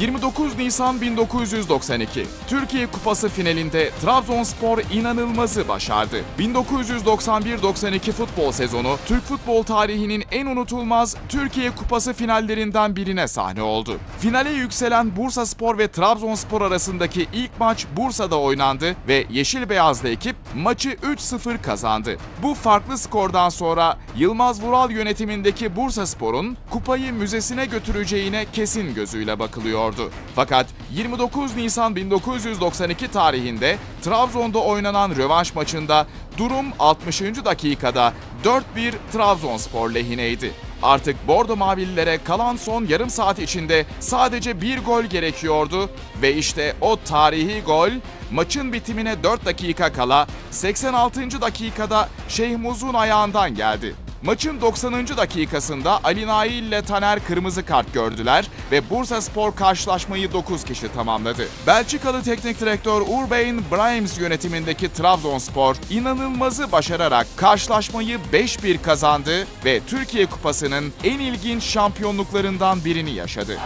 29 Nisan 1992 Türkiye Kupası finalinde Trabzonspor inanılmazı başardı. 1991-92 futbol sezonu Türk futbol tarihinin en unutulmaz Türkiye Kupası finallerinden birine sahne oldu. Finale yükselen Bursaspor ve Trabzonspor arasındaki ilk maç Bursa'da oynandı ve Yeşil Beyazlı ekip maçı 3-0 kazandı. Bu farklı skordan sonra Yılmaz Vural yönetimindeki Bursaspor'un kupayı müzesine götüreceğine kesin gözüyle bakılıyordu. Fakat 29 Nisan 1992 tarihinde Trabzon'da oynanan rövanş maçında durum 60. dakikada 4-1 Trabzonspor lehineydi. Artık Bordo Mavililere kalan son yarım saat içinde sadece bir gol gerekiyordu ve işte o tarihi gol maçın bitimine 4 dakika kala 86. dakikada Şeyh Muz'un ayağından geldi. Maçın 90. dakikasında Ali Nail ile Taner kırmızı kart gördüler ve Bursa Spor karşılaşmayı 9 kişi tamamladı. Belçikalı teknik direktör Urbain Brahms yönetimindeki Trabzonspor inanılmazı başararak karşılaşmayı 5-1 kazandı ve Türkiye Kupası'nın en ilginç şampiyonluklarından birini yaşadı.